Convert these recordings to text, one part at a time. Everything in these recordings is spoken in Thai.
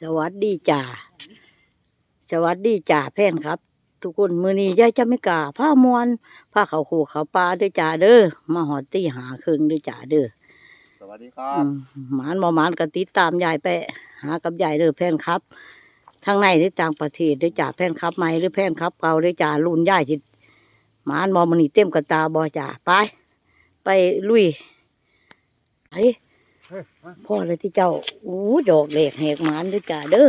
สวัสดีจ่าสวัสดีจ่าแพนครับ ทุกคนมือนี้ยายจะไม่กล้าผ้ามวนผ้าเขาวโคเขาวปลาเด้วยจ่าเด้อมาหอดตีหาครึ่งเด้วยจ่าเด้อสวัสดีครัอืบมหมานบ่หมานก็ติดตามยายไป หากับยายเด้อแพนครับทางในหรือต่างประเทศเด้วยจ่าแพนครับใหม่หรือแพนครับเก่าเด้วยจ่ารุ่นยายจิหมานบ่มันนี่เต็มกระตาบ่จ่าไป ไปลุยไปเฮ้ยมา พ่อเลยที่เจ้าอู้ดอกแหลกแหกหมานเด้วยจ่าเด้อ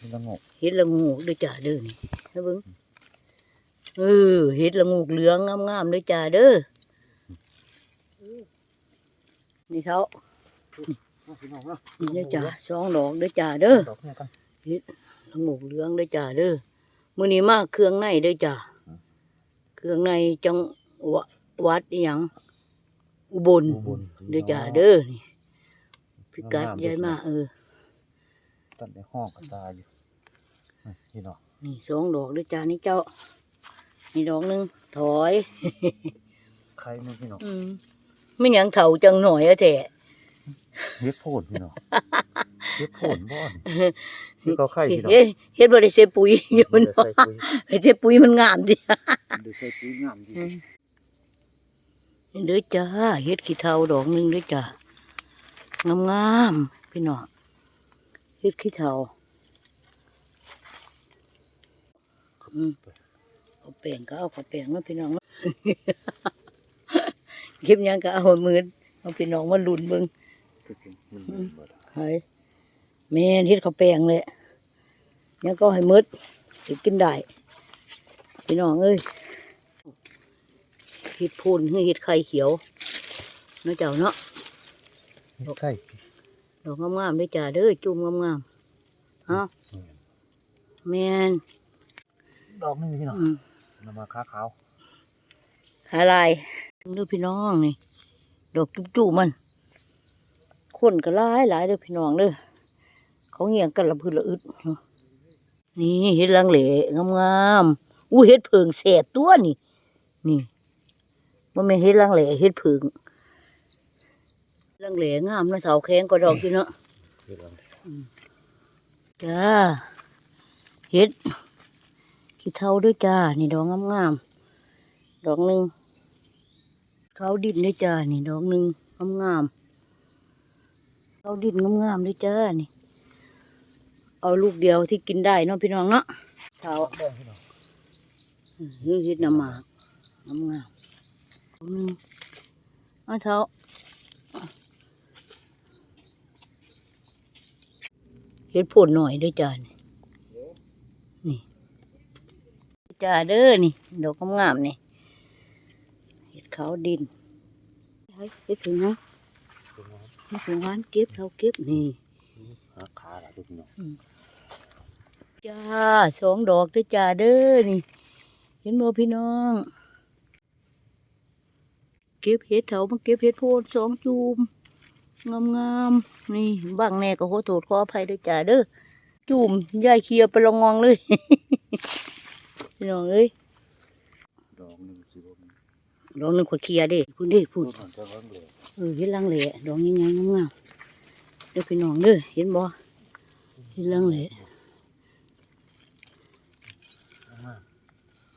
มีละงกเห็ดละงูกด้วยจ้าเด้อนี่นะเบิ้งเออเห็ดละงูกเหลืองงามๆด้วยจ้าเด้อนี่เขามาพี่น้องเนาะนี่ด้วยจ้าสองดอกด้วยจ้าเด้อดอกเนี่ยกันละงูกเหลืองด้วยจ้าเด้อมื้อนี้มาเครื่องในด้วยจ้าเครื่องในจังหวะวัดอหยังอุบลอุบลด้วยจ้าเด้อนี่ พิกัดยายมาเออตัดในห้องกระตายอยู่นี่พี่น้องนี่สองดอกด้วยจ้านี่เจ้านี่ดอกหนึงถอยใครนี่พี่น้องอืมไม่หยังเถ่าจังหน่อยอะแท้เฮ็ดโพดพี่น้องเฮ็ดโพดบ่อนนี่เขาไข่พี่น้องเฮ็ดเฮ็ดบ่ได้ใส่ปุ๋ยอยู่มันเดี๋ยวใส่ปุ๋ยใส่ปุ๋ยมันงามดิเดี๋ยวใส่ปุ๋ยงามดีเด้อจ้าเฮ็ดขี้เฒ่าดอกหนึงเด้อจ้า งามๆพี่น้องเฮ็ดขี้เฒ่าอืมเอาแป้งก็เอาข้าวแป้งมาพี่น้องเก็บหยังก็เอามือเอาพี่น้องมาลุ้นเบิ่งมันมันบ่ได้ไห้แม่นเฮ็ดข้าวแป้งเลยยังก็ให้หมืดสิกินได้พี่น้องเอ้ยเฮ็ดพูนให้เฮ็ดไข่เขียวเนาะเจ้าเนาะ เฮ็ดไข่ดอกงามๆด้วยจ้าเด้อจุ่มงามๆเอ้าแม่นดอกหนึงพี่น้องอืมนำมาค้าขาวขาลายเด้อพี่น้องนี่ ดอกจุ่มๆมันคนก็หลายหลายเด้อพี่น้องเด้อเขาเงียงกันละพืนละอึดนี่เห็ดลังเหลงามๆอู้เห็ดเพิงแสบตัวนี่ นี่มันเป็นเห็ดลังเหลเห็ดเพิง ลังเหลงามนะเสาแข็งก็ดอกอยู่เนาะเฮ็ดลังจ้าเห็ดขี้เท่าด้วยจ้า นี่ดอกงามๆดอกหนึ่งเขาดินด้วยจ้า นี่ดอกหนึ่งงามๆเขาดินงามๆด้วยจ้า นี่ เอาลูกเดียวที่กินได้เนาะพี่น้องเนาะเท่าแดงพี่น้องอืมเฮ็ดน้ำหมากน้ำงามอืมเอาเท้า เฮ็ดผลหน่อยด้วยจ้านี่นี่จ้าเด้อนี่ดอกงามๆนี่เฮ็ดขาวดินเฮ้ยเฮ็ดถึงนะเฮ็ดถึงหวานเก็บเท้าเก็บนี่หาขาล่ะพี่น้องจ้าสองดอกเด้อจ้าเด้อนี่ เห็นบ่พี่น้อง เก็บเห็ดเถามาเก็บเห็ดโพนสองจูม งามๆนี่บางแน่ก็ขอโทษขออภัยด้วยจ้าเด้อจูมยายเคลียร์ไปลองงองเลยพี่น้องเอ้ยดอกหนึงสิบ่มีดอกหนึงขวดเคลียร์เด้พูดเด้พูพูดดก่อนจะเบิ่งเลยเออเห็ดลังเหละดอกยังไงงามๆเด้อพี่น้องเด้อเห็นบ่เห็ดลังเหละ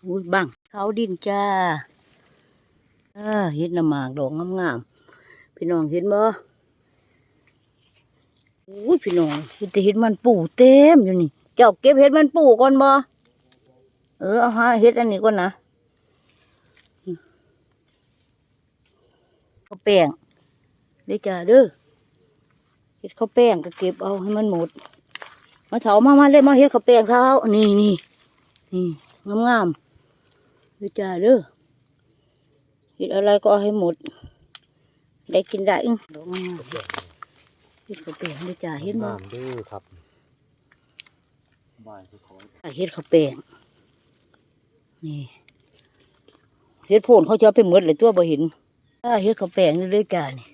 อุ้ยบังเขาดินจ้าเออเห็ดน้ำหมากดอกงามๆพี่น้องเห็นบ่ อุ้พี่น้องเห็ดมันปูเต็มอยู่นี่ เจ้าเก็บเห็ดมันปูก่อนบ่เออเอาหาเห็ดอันนี้ก่อนนะข้าวแป้งเด้จ้าเด้อเห็ดข้าวแป้งก็เก็บเอาให้มันหมด มาเถามามาเลยมาเห็ดข้าวแป้งเท้านี่นี่นี่งามๆเด้จ้าเด้อเห็ดอะไรก็เอาให้หมด ได้กินได้อึ้งดอกงาม เห็ดข้าวแป้งเด้อจ้าเห็ดบ่งามเด้อครับบ้านที่ขอเห็ดข้าวแป้งนี่เห็ดโพนเขาจะเอาไปหมดเลยตัวบ่เห็นถ้าเห็ดข้าวแป้งนี่เด้อจ้านี่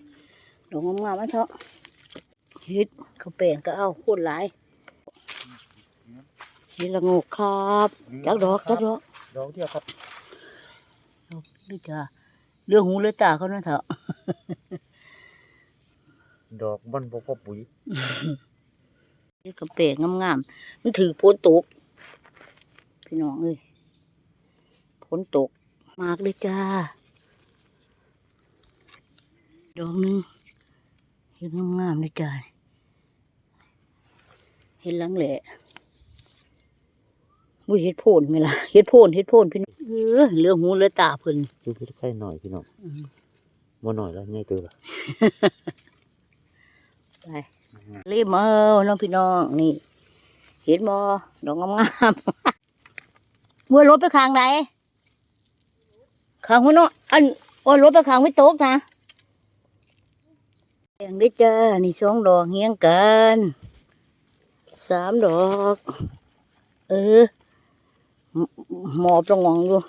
ดอกงามๆมันเถอะเห็ดข้าวแป้งก็เอาโคตรหลายเห็ดละโงกครับจักดอกจักดอกดอกเดียวครับดอกเด้อจ้าเรื่องหูเรื่องตาเขานั่นเถอะ ดอกมันบ่พอปุ๋ยเฮ็ดกระแปงงามๆมันถือฝนตก พี่น้องเอ้ยฝนตก มากเลยจ้า ดอกหนึงเห็นงามๆเลยจ้า เห็นหลังแหละมุ้ยเห็ดโพนไหมล่ะเห็ดโพนเห็ดโพนพี่น้องเออเหลือหูเหลือตาเพิ่นดูพี่ไข่หน่อยพี่น้องอืมบ่หน่อยแล้วง่ายเตือละไป รีบมาเอาน้องพี่น้องนี่ เห็นบ่ดอกงามๆบัวรถไปข้างไหนข้างหัวเนาะอันบัวรถไปข้างไม่ตกนะแบ่งได้จ้านี่สองดอกเฮียงกันสามดอก เออ หมอบจะงองอยู่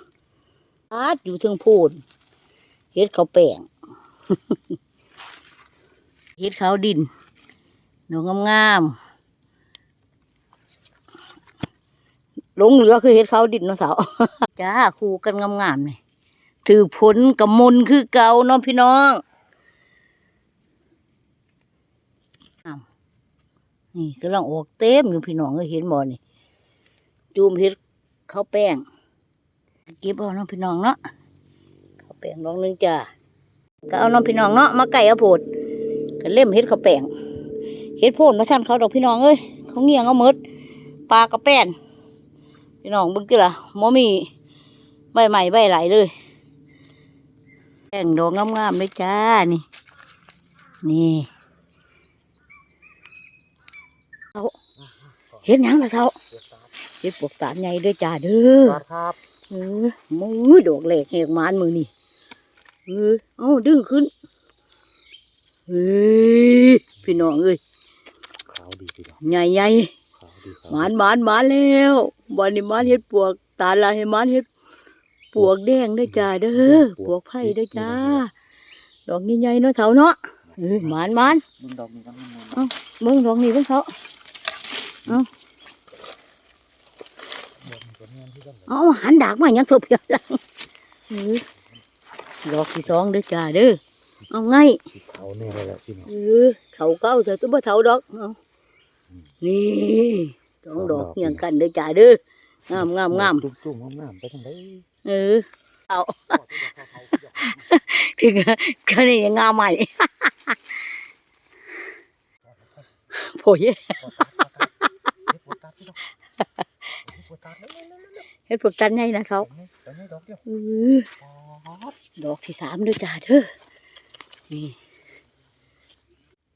อาดอยู่เทึงพูดเฮ็ดเขาแป้งเฮ็ดเขาดิน ดอกงามๆหลงเหลือคือเฮ็ดขาวดินเนาะสาวจ้าคู่กันงามๆนี่ถือผลกับมนต์คือเก่าเนาะพี่น้องอ้าวนี่กำลังออกเต็มอยู่พี่น้องเอ้ยเห็นบ่นี่จูมเฮ็ดข้าวแป้งเก็บเอาเนาะพี่น้องเนาะข้าวแป้งลองหนึงจ้าก็เอาเน้องพี่น้องเนาะมาไก่เอาโพดก็เล่มเฮ็ดข้าวแป้ง เฮ็ดโพนมาสั่นเขาดอกพี่น้องเอ้ยเขาเงียงเอาหมดปลากระแป้นพี่น้องเบึงกี่ล่ะมมีใบใหม่ใบไหลเลยแป้งดอกงามๆเลยจ้านี่ นี่เอาเฮ็ดหยังล่ะเขาเฮ็ดปวกตาลใหญ่ด้วยจ้าเด้อครับเออมือดอกแหลกแหกมานมือนี่เออเอาดึงขึ้นเฮ้ยพี่น้องเอ้ยขาวดีพี่น้องใหญ่ใหญ่ขาวดีขาวหมานหมานหมานแล้วบานนี้หมานเฮ็ดปวก ตาลาให้หมานเฮ็ดปวกแดงเด้อจ้าเด้อปวกไผ่เด้อจ้า ดอกใหญ่ๆเนาะเถาเนาะเออหมานหมานมึงดอกนี้กันมึงเบิ่งดอกนี้เบิ่งเถาเอาหันดากมาหยังเถอะเพียงลังเออดอกที่สองเด้อจ้าเด้อเอาไงสีขาวแน่เลยแหละพี่น้อง เออเถาเก้าเถอะตัวบ่เถาดอกเอา นี่สองดอกเหียงกันเด้อจ้าเด้องามงามงามจุ่มจุ่มๆงามๆไปทางไหนเออเอาคือก็นี่ยังงามใหม่โผล่เฮ็ดปวดตาพี่น้องเฮ็ดปวดตาเร็วเฮ็ดพวกจันใหญ่นะเขาๆๆไปนี่ดอกเดียวเออดอกที่สามเด้อจ้าเด้อนี่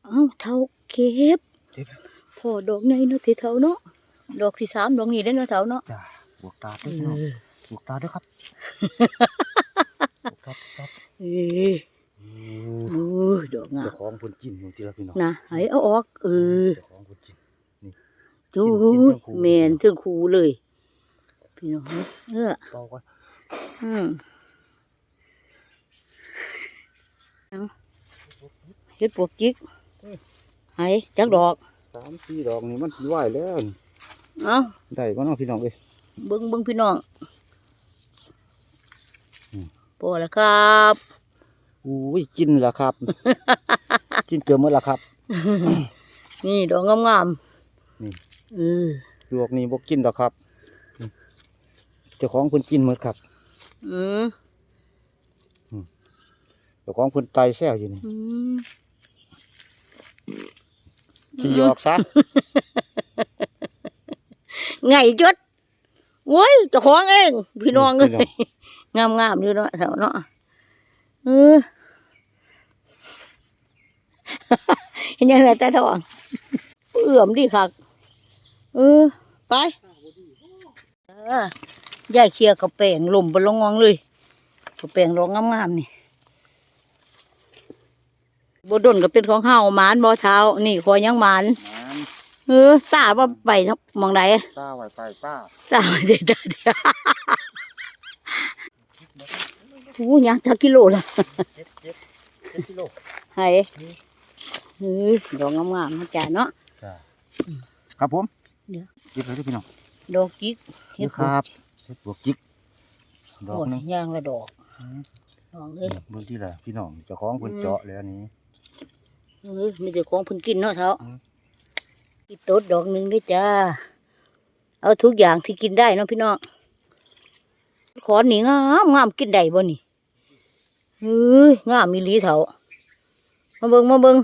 เอ้าเท่าเก็บเจ็บ พอดอกใหญ่เนาะที่เท่าเนาะดอกที่สามดอกนี้ได้อเนาะเท่าเนาะจ้าบวกตาเอด้วยพี่น้องอบวกตาด้วยครับบวกตาครับเอออืมโอ้ยดอกงาเจ้ามของคนกินอยู่ที่ละพี่น้องนะให้เอาออกเออเจ้าของคนกินจูกินเทิงคูแมนเทิงคูเลยพี่น้องเออเป่าก่อนอืมเอาเฮ็ดปวกจิกให้จักดอก สามสี่ดอกนี่มันสิไหวแล้วนี่เอาได้ก็น้องพี่น้องเอ้ยเบิ้งเบิ้งพี่น้องอืมพอแล้วครับอุ้ยกินแล้วครับ กินเกือบหมดแล้วครับ นี่ดอกงามนี่ๆเออลวกนี่บ่กินดอกครับอืมเจ้าของเพิ่นกินหมดครับ อืมเจ้าของเพิ่นไตแซวอยู่นี่ อืมสิหยอกซะไงจดโว้ยเจ้าของเองพี่น้องเอ้พี่ยงามงามๆอยู่เนาะแถวเนาะเออเห็นยังไงแต่ทองเอื่อมดีคักเออไปเออยายเชียร์กระแปงลมบนลงงองเลยกระแปงร้องงามๆนี่ บดนก็เป็นของเฮาหมานบ่เท้า นี่คอยยังหมานเออตาว่าไปทั้งหมองใดป้าไว้ไปป้าตาเด็ดเด็ดโอ้ยังจักกิโลละเจ็ดเจ็ดเจ็ดกิโลให้เฮ้ยดอกงามๆนะจ๊ะเนาะจ้าครับผมเดี๋ยวเก็บเลยเด้อพี่น้องดอกจิกเฮ็ดครับเฮ็ดบวกจิกดดออกกหนึงย่างละดอกอืมดอกนี่เอ้ยเบิ่งที่ละพี่น้องเจ้าของเพิ่นอืมเจาะเลยอันนี้ เออมีแต่ของเพิ่นกินเนาะเท้าอืมอีโต๊ดดอกหนึ่งด้วยจ้า เอาทุกอย่างที่กินได้เนาะพี่น้องขอนนี่งามงามกินได้บ่นี่เฮ้ยงามมีหลีเถามาเบิงมาเบิง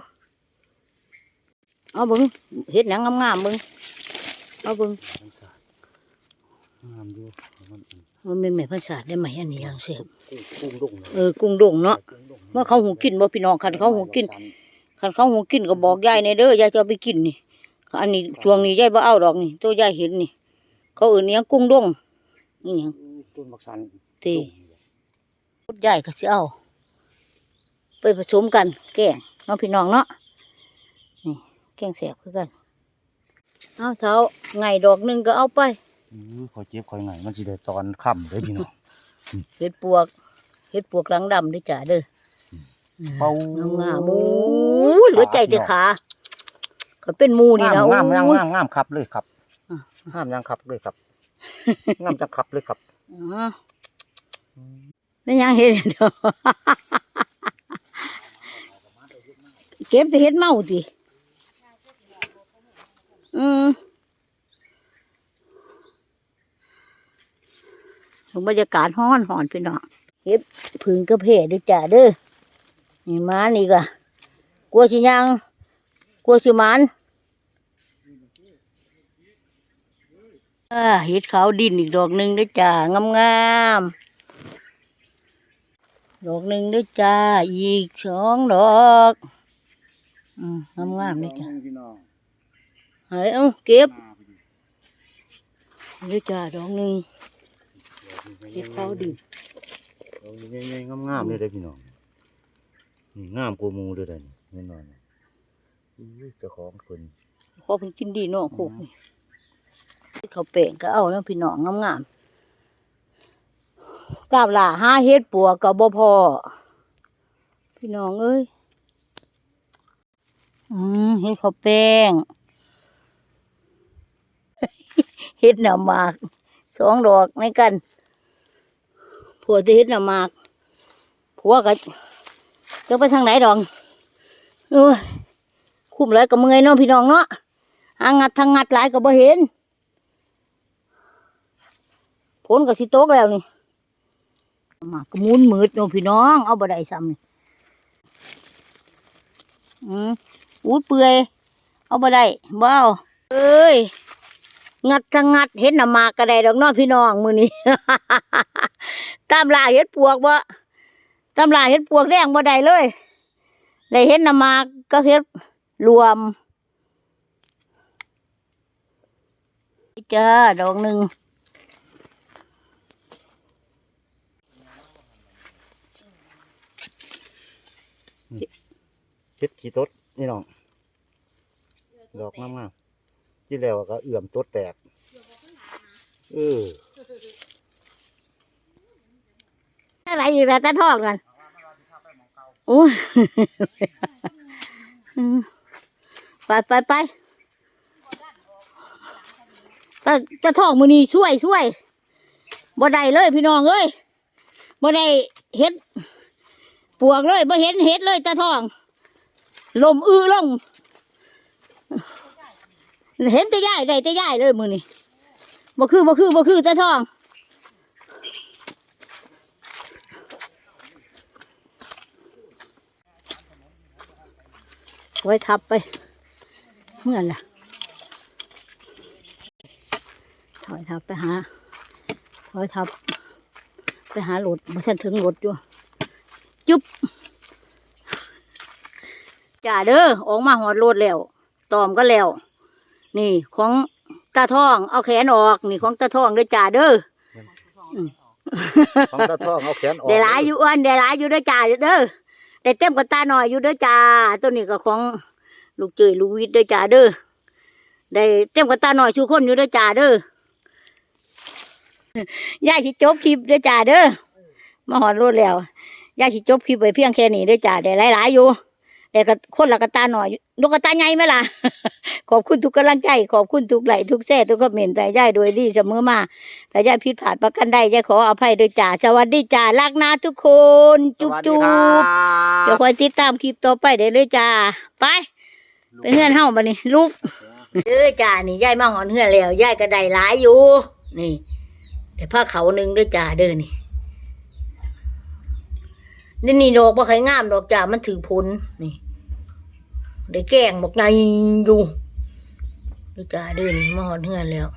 เอาเบิงเฮ็ดหนังงามๆเบิงเอาเบิงงามอยู่มันมันเป็นแม่พันศาสตร์ได้ไหมอันนี้ยังเสียบกุ้งกุ้งดงเออกุ้งดงเนาะเมื่อเขาหูกินบ่พี่น้องคันเขาหูกิน คันเขาหูกินก็บอกยายในเด้อยายจะเอาไปกินนี่ อันนี้ช่วงนี้ยายบ่เอาดอกนี่ตัวยายเห็นนี่ เขาเอื่นอิหยังกุ้งดงนี่หยังต้นบักสันที่พุดใหญ่ก็สิเอาไปผสมกัน แกงเน้องพี่น้องเนาะนี่แกงแสบคือกันเอาเท้าไงดอกหนึ่งก็เอาไปอือขอยเจ็บขอยไงมันสิได้ตอนค่ำเลยพี่น้องเห็ดปวกเห็ดปวกหลังดำด้วยจ้าเด้อ เป่างามๆโอ้ยเหลือใจแต่ขาเขาเป็นหมูนี่งามนะงามงามโอ้ยงามงามครับเลยครับอะงามยังครับเลยครับงามจังครับเลยครับอ๋อไม่ยังเห็นเด้อเก็บจะเห็ดเมาติอืมบรรยากาศห้อนหอนพี่น้องเก็บผึ่งกระเพาด้วยจ้าเด้อ นี่มานี่ก็กลัวสิยังกลัวสิมันอ่าเห็ดขาวดินอีกดอกหนึ่งด้วยจ้างามๆดอกหนึ่งด้วยจ้า อีกสองดอกอืมงามๆด้วยจ้าเฮ้ยเอาเก็บด้วยจ้าดอกหนึ่งเห็ดขาวดินดอกนี้ใหญ่ๆงามๆเลยเด้พี่น้อง นี่งามกว่าหมูเด้อเด้อนี่แน่นอนนะอุ้ยเจ้าของเพิ่นพอเพิ่นกินดีเนาะโคกนี่เขาแป้งก็เอาแล้วพี่น้องงามๆกาบล่าห้าเฮ็ดปัวก็บ่พอพี่น้องเอ้ย อืมเฮ็ดข้าวแป้ง เฮ็ดหน่อหมากสองดอกในกันผัวจะเฮ็ดหน่อหมากผัวก็ จะไปทางไหนดอกโอ้ยคุ้มเลยก็เมื่อยเนาะพี่น้องเนาะหางัดทางงัดหลายก็บ่เห็นผลก็สิตกแล้วนี่มากระมุนมืดเนาะพี่น้อง เอาบ่ได้ซ้ำนี่อืมอุ้เปื่อย เอาบ่ได้บ่เอาเอ้ยงัดทางงัดเห็นหนามากก็ไดดอกเนาะพี่น้องมือนี้ ตามลาเห็ดปวกบ่ ตามล่าเห็ดปวกแดงบ่ได้เลยได้เห็นหน้ามากก็เห็ดรวมจ้าดอกหนึ่งเฮ็ดขี้ตดนี่น้องดอกงามๆที่แล้วก็เอื่อมตดแตกเอออะไรอยู่แต่ตะทอกกัน โอ้ยไปไปไปตะตะท่อกมือนี้ช่วยช่วยบ่ได้เลยพี่น้องเอ้ยบ่ได้เฮ็ดปวกเลยบ่เห็นเฮ็ดเลยตะทอง ลมอื้อลง เห็นแต่ย่ายได้แต่ย่ายเลยมือนี้บ่คือบ่คือบ่คือตะทอง ไว้ทับไปเมื่อนล่ะถอยทับไปหาถอยทับ ไปหาโหลดมาฉันถึงโหลดอยู่จุ๊บจ่าเด้อออกมาหอดโหลดแล้วตอมก็แล้ว นี่ของตาทอง เอาแขนออก นี่ของตาทองเด้อจ่าเด้อของตาทองเอาแขนออกได้หลายอยู่อ้วนได้หลายอยู่เด้อจ่าเด้อ ได้เต็มกับตาหน่อยอยู่เด้อจ่าตัวนี้ก็ของลูกเจยลูกวิทย์เด้อจ่าเด้อได้เต็มกับตาหน่อยชูคนอยู่เด้อจ่าเด้อยายสิจบคลิปเด้อจ่าเด้อมาหอดรถแล้วยายสิจบคลิปไปเพียงแค่นี้เด้อจ่าได้หลายๆอยู่ แต่ก็คนละกระตาหน่อยลูกกระตาใหญ่ไหมล่ะ ขอบคุณทุกกำลังใจ ขอบคุณทุกไหลค์ทุกแซ่ทุกคอมเมนต์แต่ยายโดยดีเสมอมา แต่ยายผิดพลาดประกันใดยายขออภัยโดยจ่าสวัสดีจ่ารักนะทุกคน จุ๊บสวัสดีจุ๊ครับเดี๋ยวคอยติดตามคลิปต่อไปเดี๋ยวเลยจ้าไปไปเงื่อนเฮ้าบันนี้ลูกเด้อจ้านี่ยายมาหอนเฮือนแล้วยายก็ได้หลายอยู่ นี่เดี๋ยวผ้าเขาวหนึงเด้อจ้าเด้อนี่ นี่นี่ดอกบ่ใครงามดอกจ้ามันถือผลนี่ ได้แกล้งบอกไงอยู่ดูจ้าเด้อนี่มาหอนเฮือนแล้ว